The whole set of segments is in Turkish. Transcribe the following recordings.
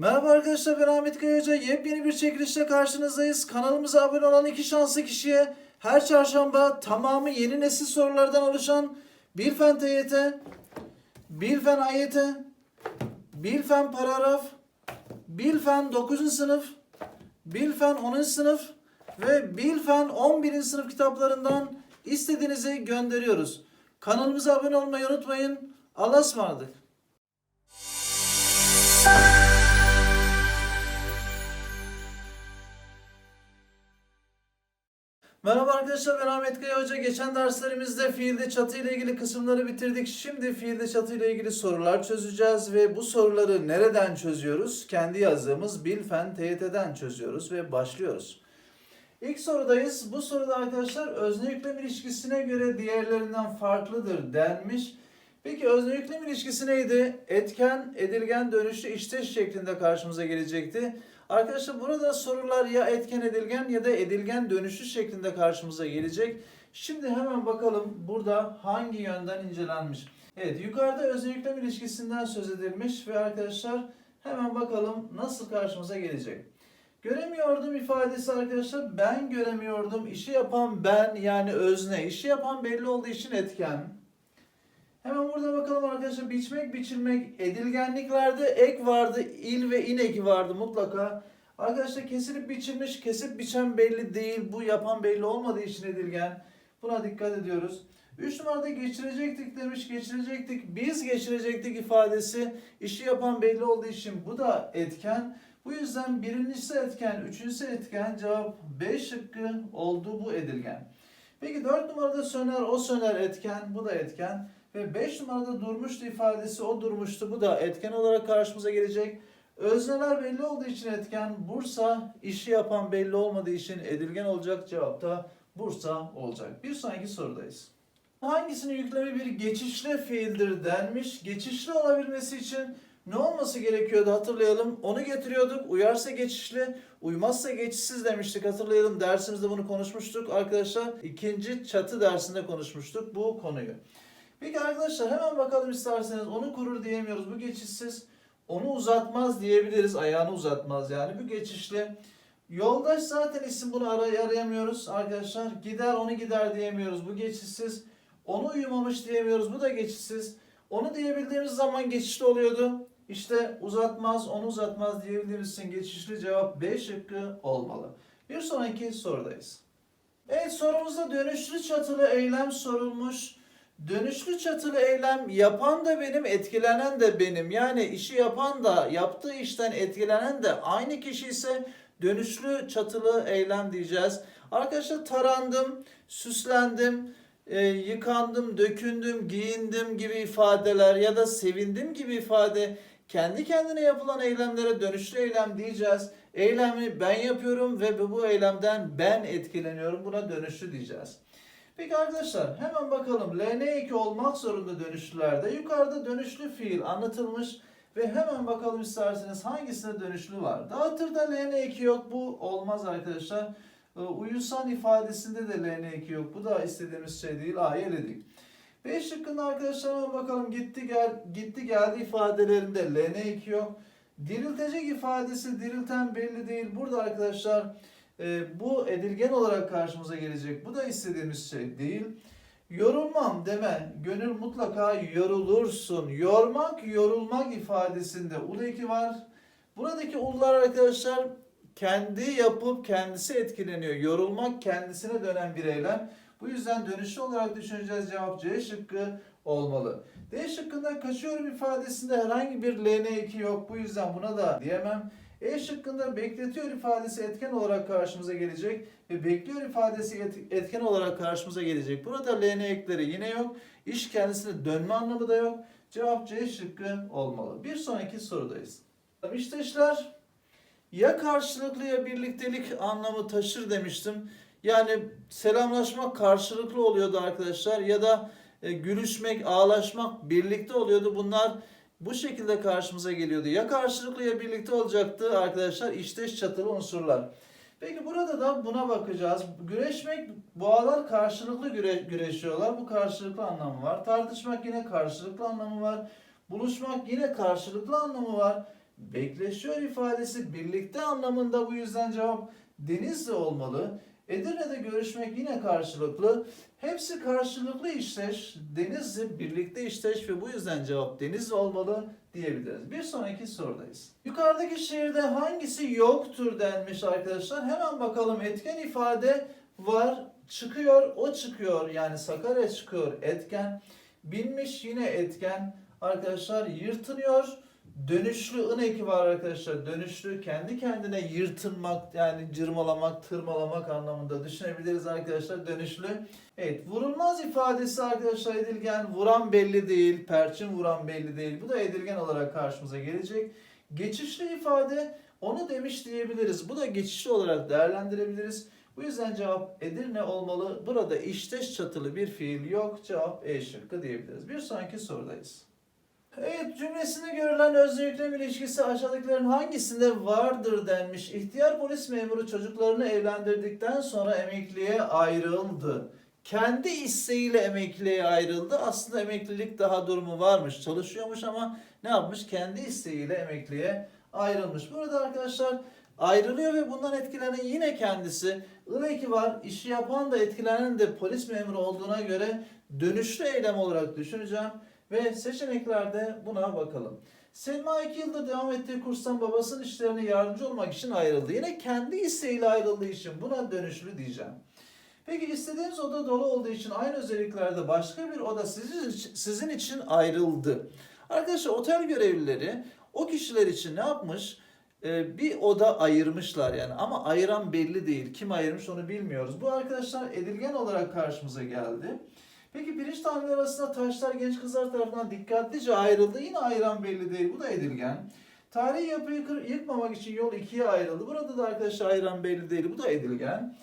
Merhaba arkadaşlar ben Ahmet Kaya. Yepyeni bir çekilişle karşınızdayız. Kanalımıza abone olan iki şanslı kişiye her çarşamba tamamı yeni nesil sorulardan oluşan Bilfen TYT, Bilfen AYT, Bilfen Paragraf, Bilfen 9. sınıf, Bilfen 10. sınıf ve Bilfen 11. sınıf kitaplarından istediğinizi gönderiyoruz. Kanalımıza abone olmayı unutmayın. Allah'a ısmarladık. Merhaba arkadaşlar ben Ahmet Kaya Hoca. Geçen derslerimizde fiilde çatı ile ilgili kısımları bitirdik. Şimdi fiilde çatı ile ilgili sorular çözeceğiz ve bu soruları nereden çözüyoruz? Kendi yazdığımız Bilfen TYT'den çözüyoruz ve başlıyoruz. İlk sorudayız. Bu soruda arkadaşlar özne yüklem ilişkisine göre diğerlerinden farklıdır denmiş. Peki özne yüklem ilişkisi neydi? Etken, edilgen, dönüşlü, işteş şeklinde karşımıza gelecekti. Arkadaşlar burada sorular ya etken edilgen ya da edilgen dönüşlü şeklinde karşımıza gelecek. Şimdi hemen bakalım burada hangi yönden incelenmiş. Evet yukarıda yüklem ilişkisinden söz edilmiş ve arkadaşlar hemen bakalım nasıl karşımıza gelecek. Göremiyordum ifadesi arkadaşlar ben göremiyordum. İşi yapan ben yani özne. İşi yapan belli olduğu için etken. Hemen burada bakalım arkadaşlar biçmek biçilmek edilgenliklerde ek vardı il ve in eki vardı mutlaka. Arkadaşlar kesilip biçilmiş kesip biçen belli değil bu yapan belli olmadığı için edilgen. Buna dikkat ediyoruz. 3 numarada geçirecektik demiş geçirecektik biz geçirecektik ifadesi işi yapan belli olduğu için bu da etken. Bu yüzden birincisi etken, üçüncüsü etken cevap B şıkkı oldu bu edilgen. Peki 4 numarada söner o söner etken bu da etken. Ve 5 numarada durmuştu ifadesi o durmuştu. Bu da etken olarak karşımıza gelecek. Özneler belli olduğu için etken. Bursa işi yapan belli olmadığı için edilgen olacak. Cevap da Bursa olacak. Bir sonraki sorudayız. Hangisinin yüklemi bir geçişli fiildir denmiş. Geçişli olabilmesi için ne olması gerekiyordu hatırlayalım. Onu getiriyorduk. Uyarsa geçişli, uymazsa geçişsiz demiştik. Hatırlayalım dersimizde bunu konuşmuştuk arkadaşlar. İkinci çatı dersinde konuşmuştuk bu konuyu. Peki arkadaşlar hemen bakalım isterseniz onu kurur diyemiyoruz. Bu geçişsiz. Onu uzatmaz diyebiliriz. Ayağını uzatmaz yani. Bu geçişli. Yoldaş zaten isim bunu aray arayamıyoruz arkadaşlar. Gider onu gider diyemiyoruz. Bu geçişsiz. Onu uyumamış diyemiyoruz. Bu da geçişsiz. Onu diyebildiğimiz zaman geçişli oluyordu. İşte uzatmaz, onu uzatmaz diyebildiğimiz için geçişli cevap B şıkkı olmalı. Bir sonraki sorudayız. Evet sorumuzda dönüşlü çatılı eylem sorulmuş. Dönüşlü çatılı eylem yapan da benim, etkilenen de benim. Yani işi yapan da yaptığı işten etkilenen de aynı kişi ise dönüşlü çatılı eylem diyeceğiz. Arkadaşlar tarandım, süslendim, e, yıkandım, dökündüm, giyindim gibi ifadeler ya da sevindim gibi ifade kendi kendine yapılan eylemlere dönüşlü eylem diyeceğiz. Eylemi ben yapıyorum ve bu eylemden ben etkileniyorum. Buna dönüşlü diyeceğiz. Peki arkadaşlar hemen bakalım LN2 olmak zorunda dönüşlülerde. Yukarıda dönüşlü fiil anlatılmış ve hemen bakalım isterseniz hangisine dönüşlü var. Dağıtırda LN2 yok bu olmaz arkadaşlar. Ee, Uyusan ifadesinde de LN2 yok. Bu da istediğimiz şey değil. A'yı eledik. B şıkkında arkadaşlar hemen bakalım gitti gel gitti geldi ifadelerinde LN2 yok. Diriltecek ifadesi dirilten belli değil. Burada arkadaşlar e, bu edilgen olarak karşımıza gelecek. Bu da istediğimiz şey değil. Yorulmam deme. Gönül mutlaka yorulursun. Yormak, yorulmak ifadesinde ul eki var. Buradaki ullar arkadaşlar kendi yapıp kendisi etkileniyor. Yorulmak kendisine dönen bir eylem. Bu yüzden dönüşlü olarak düşüneceğiz. Cevap C şıkkı olmalı. D şıkkında kaçıyorum ifadesinde herhangi bir LN2 yok. Bu yüzden buna da diyemem. E şıkkında bekletiyor ifadesi etken olarak karşımıza gelecek ve bekliyor ifadesi et- etken olarak karşımıza gelecek. Burada LN ekleri yine yok. İş kendisine dönme anlamı da yok. Cevap C şıkkı olmalı. Bir sonraki sorudayız. İşteşler ya karşılıklı ya birliktelik anlamı taşır demiştim. Yani selamlaşmak karşılıklı oluyordu arkadaşlar ya da e, gülüşmek, ağlaşmak birlikte oluyordu. Bunlar bu şekilde karşımıza geliyordu. Ya karşılıklı ya birlikte olacaktı arkadaşlar işteş çatılı unsurlar. Peki burada da buna bakacağız. Güreşmek, boğalar karşılıklı güre, güreşiyorlar. Bu karşılıklı anlamı var. Tartışmak yine karşılıklı anlamı var. Buluşmak yine karşılıklı anlamı var. bekleşiyor ifadesi birlikte anlamında bu yüzden cevap Denizli olmalı. Edirne'de görüşmek yine karşılıklı. Hepsi karşılıklı işteş. Denizli birlikte işteş ve bu yüzden cevap Denizli olmalı diyebiliriz. Bir sonraki sorudayız. Yukarıdaki şehirde hangisi yoktur denmiş arkadaşlar. Hemen bakalım etken ifade var. Çıkıyor, o çıkıyor. Yani Sakarya çıkıyor etken. Binmiş yine etken. Arkadaşlar yırtınıyor. Dönüşlü ın eki var arkadaşlar. Dönüşlü kendi kendine yırtınmak yani cırmalamak, tırmalamak anlamında düşünebiliriz arkadaşlar. Dönüşlü. Evet vurulmaz ifadesi arkadaşlar edilgen. Vuran belli değil. Perçin vuran belli değil. Bu da edilgen olarak karşımıza gelecek. Geçişli ifade onu demiş diyebiliriz. Bu da geçişli olarak değerlendirebiliriz. Bu yüzden cevap Edirne olmalı. Burada işteş çatılı bir fiil yok. Cevap E şıkkı diyebiliriz. Bir sonraki sorudayız. Evet cümlesinde görülen özne yüklem ilişkisi aşağıdakilerin hangisinde vardır denmiş. İhtiyar polis memuru çocuklarını evlendirdikten sonra emekliye ayrıldı. Kendi isteğiyle emekliye ayrıldı. Aslında emeklilik daha durumu varmış. Çalışıyormuş ama ne yapmış? Kendi isteğiyle emekliye ayrılmış. Burada arkadaşlar ayrılıyor ve bundan etkilenen yine kendisi. I var. İşi yapan da etkilenen de polis memuru olduğuna göre dönüşlü eylem olarak düşüneceğim. Ve seçeneklerde buna bakalım. Selma 2 yılda devam ettiği kurstan babasının işlerine yardımcı olmak için ayrıldı. Yine kendi isteğiyle ayrıldığı için buna dönüşlü diyeceğim. Peki istediğiniz oda dolu olduğu için aynı özelliklerde başka bir oda sizin, sizin için ayrıldı. Arkadaşlar otel görevlileri o kişiler için ne yapmış? Ee, bir oda ayırmışlar yani ama ayıran belli değil. Kim ayırmış onu bilmiyoruz. Bu arkadaşlar edilgen olarak karşımıza geldi. Peki pirinç taneleri arasında taşlar genç kızlar tarafından dikkatlice ayrıldı. Yine ayıran belli değil. Bu da edilgen. Tarihi yapıyı yıkmamak için yol ikiye ayrıldı. Burada da arkadaşlar ayıran belli değil. Bu da edilgen.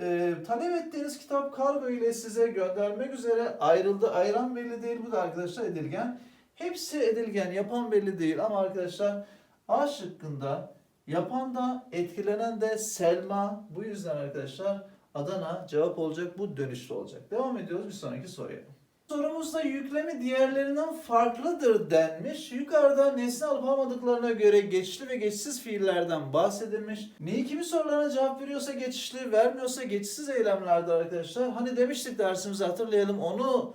Ee, talep ettiğiniz kitap kargo ile size göndermek üzere ayrıldı. Ayıran belli değil. Bu da arkadaşlar edilgen. Hepsi edilgen. Yapan belli değil. Ama arkadaşlar A şıkkında yapan da etkilenen de Selma. Bu yüzden arkadaşlar Adana cevap olacak. Bu dönüşlü olacak. Devam ediyoruz bir sonraki soruya. Sorumuzda yüklemi diğerlerinden farklıdır denmiş. Yukarıda nesne alıp almadıklarına göre geçişli ve geçişsiz fiillerden bahsedilmiş. Neyi kimi sorularına cevap veriyorsa geçişli, vermiyorsa geçişsiz eylemlerdir arkadaşlar. Hani demiştik dersimizi hatırlayalım. Onu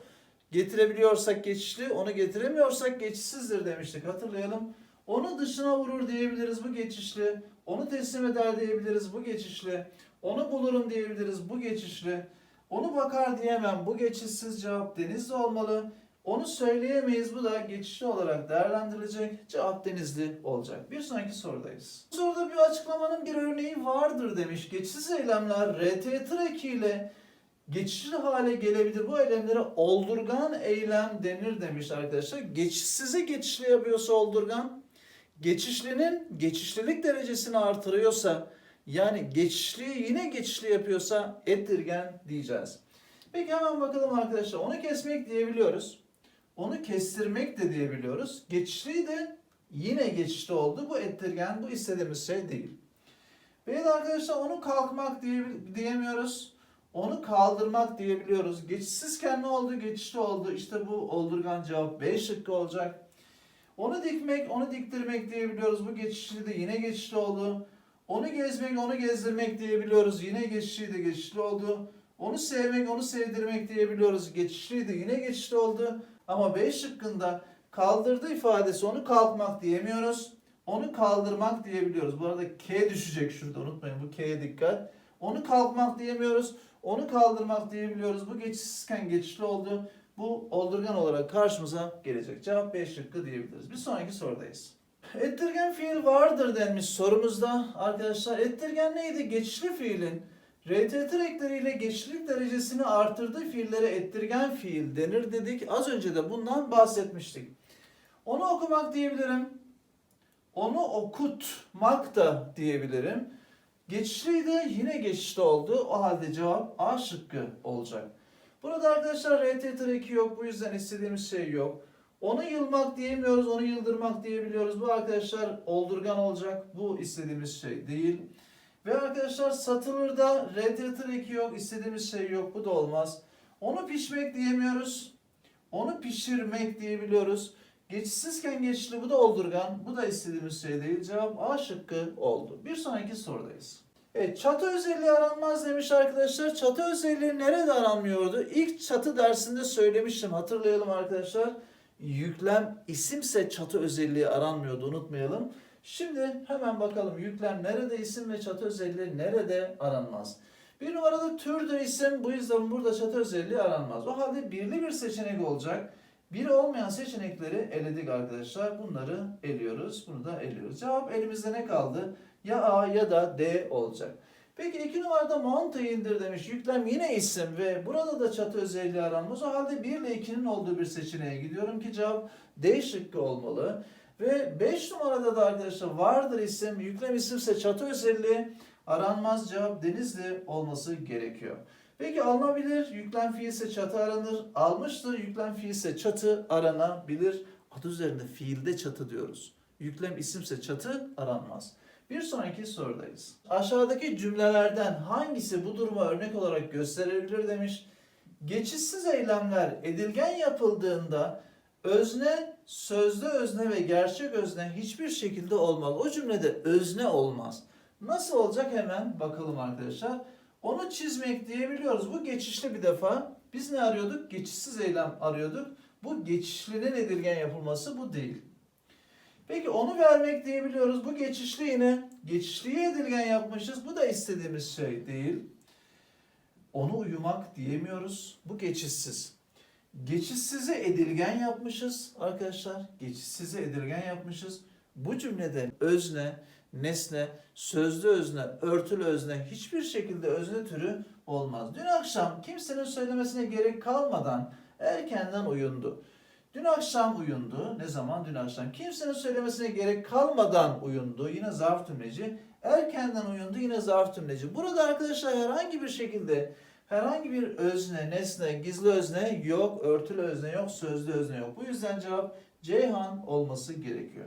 getirebiliyorsak geçişli, onu getiremiyorsak geçişsizdir demiştik. Hatırlayalım. Onu dışına vurur diyebiliriz bu geçişli. Onu teslim eder diyebiliriz bu geçişli. Onu bulurum diyebiliriz bu geçişli. Onu bakar diyemem bu geçişsiz cevap denizli olmalı. Onu söyleyemeyiz bu da geçişli olarak değerlendirilecek. Cevap denizli olacak. Bir sonraki sorudayız. Bu soruda bir açıklamanın bir örneği vardır demiş. Geçişsiz eylemler RT eki ile geçişli hale gelebilir. Bu eylemlere oldurgan eylem denir demiş arkadaşlar. Geçişsize geçişli yapıyorsa oldurgan, geçişlinin geçişlilik derecesini artırıyorsa yani geçişliği yine geçişli yapıyorsa ettirgen diyeceğiz. Peki hemen bakalım arkadaşlar. Onu kesmek diyebiliyoruz. Onu kestirmek de diyebiliyoruz. Geçişliği de yine geçişli oldu. Bu ettirgen bu istediğimiz şey değil. Ve de arkadaşlar onu kalkmak diye, diyemiyoruz. Onu kaldırmak diyebiliyoruz. Geçişsizken ne oldu? Geçişli oldu. İşte bu oldurgan cevap B şıkkı olacak. Onu dikmek, onu diktirmek diyebiliyoruz. Bu geçişli de yine geçişli oldu. Onu gezmek, onu gezdirmek diyebiliyoruz. Yine geçişliydi, geçişli oldu. Onu sevmek, onu sevdirmek diyebiliyoruz. Geçişliydi, yine geçişli oldu. Ama B şıkkında kaldırdı ifadesi onu kalkmak diyemiyoruz. Onu kaldırmak diyebiliyoruz. Bu arada K düşecek şurada unutmayın. Bu K'ye dikkat. Onu kalkmak diyemiyoruz. Onu kaldırmak diyebiliyoruz. Bu geçişsizken geçişli oldu. Bu oldurgan olarak karşımıza gelecek. Cevap B şıkkı diyebiliriz. Bir sonraki sorudayız. Ettirgen fiil vardır denmiş sorumuzda. Arkadaşlar ettirgen neydi? Geçişli fiilin RTT ekleriyle geçişlilik derecesini artırdığı fiillere ettirgen fiil denir dedik. Az önce de bundan bahsetmiştik. Onu okumak diyebilirim. Onu okutmak da diyebilirim. Geçişli de yine geçişli oldu. O halde cevap A şıkkı olacak. Burada arkadaşlar RT eki yok. Bu yüzden istediğimiz şey yok. Onu yılmak diyemiyoruz, onu yıldırmak diyebiliyoruz. Bu arkadaşlar oldurgan olacak. Bu istediğimiz şey değil. Ve arkadaşlar satılırda radiator eki yok, istediğimiz şey yok. Bu da olmaz. Onu pişmek diyemiyoruz. Onu pişirmek diyebiliyoruz. Geçişsizken geçişli bu da oldurgan. Bu da istediğimiz şey değil. Cevap A şıkkı oldu. Bir sonraki sorudayız. Evet, çatı özelliği aranmaz demiş arkadaşlar. Çatı özelliği nerede aranmıyordu? İlk çatı dersinde söylemiştim. Hatırlayalım arkadaşlar. Yüklem isimse çatı özelliği aranmıyordu. Unutmayalım. Şimdi hemen bakalım yüklem nerede isim ve çatı özelliği nerede aranmaz? Bir numarada türdür isim. Bu yüzden burada çatı özelliği aranmaz. O halde birli bir seçenek olacak. Biri olmayan seçenekleri eledik arkadaşlar. Bunları eliyoruz. Bunu da eliyoruz. Cevap elimizde ne kaldı? Ya A ya da D olacak. Peki iki numarada Monte indir demiş. Yüklem yine isim ve burada da çatı özelliği aranmaz. O halde 1 ile 2'nin olduğu bir seçeneğe gidiyorum ki cevap D şıkkı olmalı. Ve 5 numarada da arkadaşlar vardır isim. Yüklem isimse çatı özelliği aranmaz. Cevap Denizli olması gerekiyor. Peki alınabilir. Yüklem fiilse çatı aranır. Almıştır. Yüklem fiilse çatı aranabilir. Adı üzerinde fiilde çatı diyoruz. Yüklem isimse çatı aranmaz. Bir sonraki sorudayız. Aşağıdaki cümlelerden hangisi bu duruma örnek olarak gösterilebilir demiş. Geçişsiz eylemler edilgen yapıldığında özne, sözlü özne ve gerçek özne hiçbir şekilde olmaz. O cümlede özne olmaz. Nasıl olacak hemen bakalım arkadaşlar. Onu çizmek diyebiliyoruz. Bu geçişli bir defa. Biz ne arıyorduk? Geçişsiz eylem arıyorduk. Bu geçişlinin edilgen yapılması bu değil. Peki onu vermek diyebiliyoruz. Bu geçişli yine geçişliye edilgen yapmışız. Bu da istediğimiz şey değil. Onu uyumak diyemiyoruz. Bu geçişsiz. Geçişsizi edilgen yapmışız arkadaşlar. Geçişsizi edilgen yapmışız. Bu cümlede özne, nesne, sözlü özne, örtülü özne hiçbir şekilde özne türü olmaz. Dün akşam kimsenin söylemesine gerek kalmadan erkenden uyundu. Dün akşam uyundu. Ne zaman? Dün akşam. Kimsenin söylemesine gerek kalmadan uyundu. Yine zarf tümleci. Erkenden uyundu. Yine zarf tümleci. Burada arkadaşlar herhangi bir şekilde herhangi bir özne, nesne, gizli özne yok. Örtülü özne yok. Sözlü özne yok. Bu yüzden cevap Ceyhan olması gerekiyor.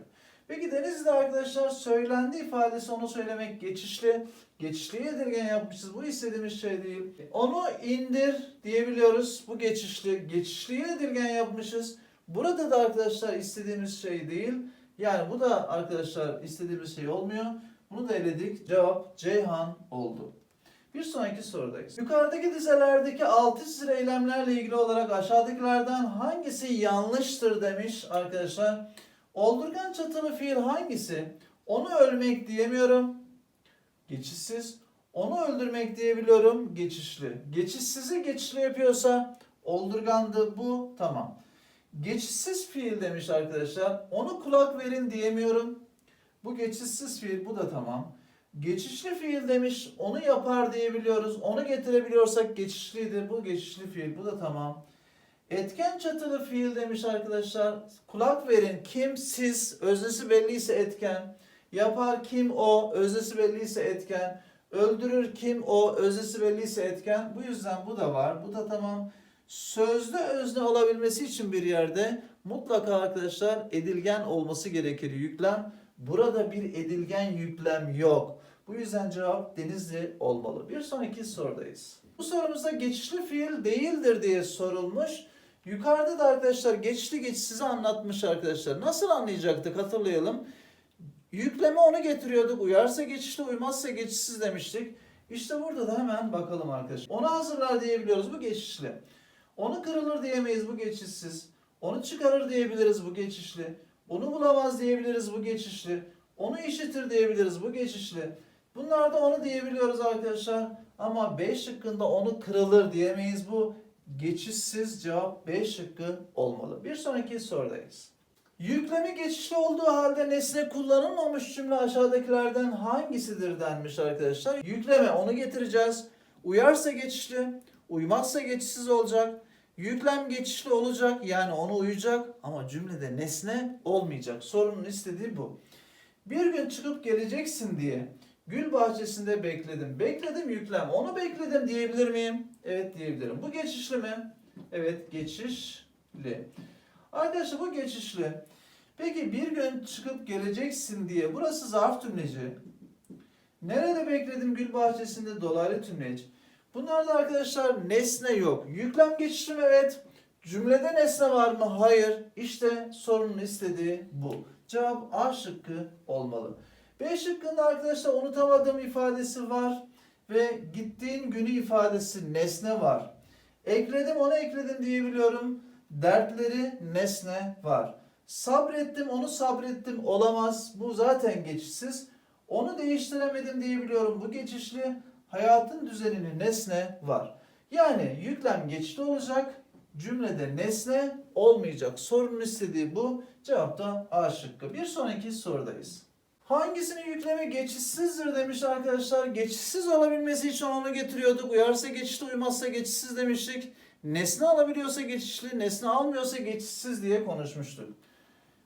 Peki Denizli'de arkadaşlar söylendi ifadesi onu söylemek geçişli. Geçişliye edilgen yapmışız. Bu istediğimiz şey değil. Onu indir diyebiliyoruz. Bu geçişli. Geçişliye edilgen yapmışız. Burada da arkadaşlar istediğimiz şey değil. Yani bu da arkadaşlar istediğimiz şey olmuyor. Bunu da eledik. Cevap Ceyhan oldu. Bir sonraki sorudayız. Yukarıdaki dizelerdeki altı çizili eylemlerle ilgili olarak aşağıdakilerden hangisi yanlıştır demiş arkadaşlar. Oldurgan çatılı fiil hangisi? Onu ölmek diyemiyorum. Geçişsiz. Onu öldürmek diyebiliyorum. Geçişli. Geçişsizi geçişli yapıyorsa oldurgandı bu. Tamam. Geçişsiz fiil demiş arkadaşlar. Onu kulak verin diyemiyorum. Bu geçişsiz fiil bu da tamam. Geçişli fiil demiş. Onu yapar diyebiliyoruz. Onu getirebiliyorsak geçişliydi. Bu geçişli fiil bu da tamam. Etken çatılı fiil demiş arkadaşlar. Kulak verin. Kim? Siz. Öznesi belliyse etken. Yapar kim? O. Öznesi belliyse etken. Öldürür kim? O. Öznesi belliyse etken. Bu yüzden bu da var. Bu da tamam. Sözlü özne olabilmesi için bir yerde mutlaka arkadaşlar edilgen olması gerekir yüklem. Burada bir edilgen yüklem yok. Bu yüzden cevap Denizli olmalı. Bir sonraki sorudayız. Bu sorumuzda geçişli fiil değildir diye sorulmuş. Yukarıda da arkadaşlar geçişli geçişsizi anlatmış arkadaşlar. Nasıl anlayacaktık hatırlayalım. Yükleme onu getiriyorduk. Uyarsa geçişli, uymazsa geçişsiz demiştik. İşte burada da hemen bakalım arkadaşlar. Onu hazırlar diyebiliyoruz. Bu geçişli. Onu kırılır diyemeyiz. Bu geçişsiz. Onu çıkarır diyebiliriz. Bu geçişli. Onu bulamaz diyebiliriz. Bu geçişli. Onu işitir diyebiliriz. Bu geçişli. Bunlarda onu diyebiliyoruz arkadaşlar. Ama B şıkkında onu kırılır diyemeyiz. Bu geçişsiz cevap B şıkkı olmalı. Bir sonraki sorudayız. Yüklemi geçişli olduğu halde nesne kullanılmamış cümle aşağıdakilerden hangisidir denmiş arkadaşlar. Yükleme onu getireceğiz. Uyarsa geçişli, uymazsa geçişsiz olacak. Yüklem geçişli olacak yani onu uyacak ama cümlede nesne olmayacak. Sorunun istediği bu. Bir gün çıkıp geleceksin diye gül bahçesinde bekledim. Bekledim yüklem. Onu bekledim diyebilir miyim? Evet diyebilirim. Bu geçişli mi? Evet geçişli. Arkadaşlar bu geçişli. Peki bir gün çıkıp geleceksin diye burası zarf tümleci. Nerede bekledim gül bahçesinde dolaylı tümleç. Bunlarda arkadaşlar nesne yok. Yüklem geçişli mi? Evet. Cümlede nesne var mı? Hayır. İşte sorunun istediği bu. Cevap A şıkkı olmalı. B şıkkında arkadaşlar unutamadığım ifadesi var ve gittiğin günü ifadesi nesne var. Ekledim onu ekledim diyebiliyorum. Dertleri nesne var. Sabrettim onu sabrettim olamaz. Bu zaten geçişsiz. Onu değiştiremedim diyebiliyorum. Bu geçişli. Hayatın düzenini nesne var. Yani yüklem geçişli olacak. Cümlede nesne olmayacak. Sorunun istediği bu. Cevap da A şıkkı. Bir sonraki sorudayız. Hangisinin yüklemi geçişsizdir demiş arkadaşlar. Geçişsiz olabilmesi için onu getiriyorduk. Uyarsa geçişli, uymazsa geçişsiz demiştik. Nesne alabiliyorsa geçişli, nesne almıyorsa geçişsiz diye konuşmuştuk.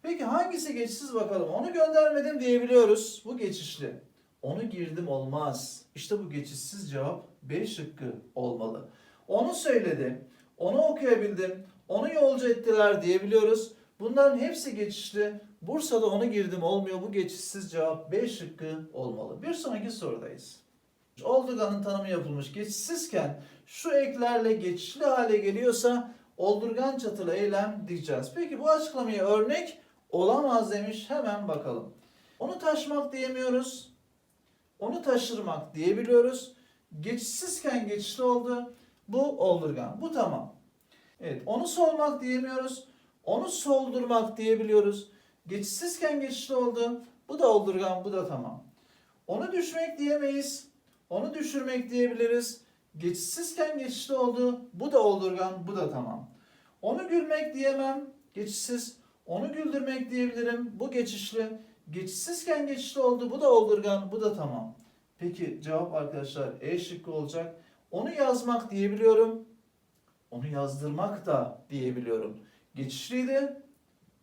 Peki hangisi geçişsiz bakalım. Onu göndermedim diyebiliyoruz. Bu geçişli. Onu girdim olmaz. İşte bu geçişsiz cevap B şıkkı olmalı. Onu söyledim. Onu okuyabildim. Onu yolcu ettiler diyebiliyoruz. Bunların hepsi geçişli. Bursa'da onu girdim olmuyor. Bu geçişsiz cevap B şıkkı olmalı. Bir sonraki sorudayız. Oldurganın tanımı yapılmış. Geçişsizken şu eklerle geçişli hale geliyorsa oldurgan çatılı eylem diyeceğiz. Peki bu açıklamayı örnek olamaz demiş. Hemen bakalım. Onu taşmak diyemiyoruz. Onu taşırmak diyebiliyoruz. Geçişsizken geçişli oldu. Bu oldurgan. Bu tamam. Evet. Onu solmak diyemiyoruz. Onu soldurmak diyebiliyoruz. Geçişsizken geçişli oldu. Bu da oldurgan. Bu da tamam. Onu düşmek diyemeyiz. Onu düşürmek diyebiliriz. Geçişsizken geçişli oldu. Bu da oldurgan. Bu da tamam. Onu gülmek diyemem. Geçişsiz. Onu güldürmek diyebilirim. Bu geçişli. Geçişsizken geçişli oldu. Bu da oldurgan. Bu da tamam. Peki cevap arkadaşlar E şıkkı olacak. Onu yazmak diyebiliyorum. Onu yazdırmak da diyebiliyorum. Geçişliydi.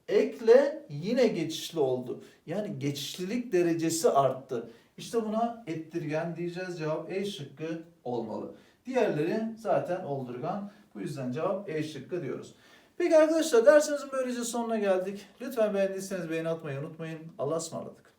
Ekle yine geçişli oldu. Yani geçişlilik derecesi arttı. İşte buna ettirgen diyeceğiz. Cevap E şıkkı olmalı. Diğerleri zaten oldurgan. Bu yüzden cevap E şıkkı diyoruz. Peki arkadaşlar dersimizin böylece sonuna geldik. Lütfen beğendiyseniz beğeni atmayı unutmayın. Allah'a ısmarladık.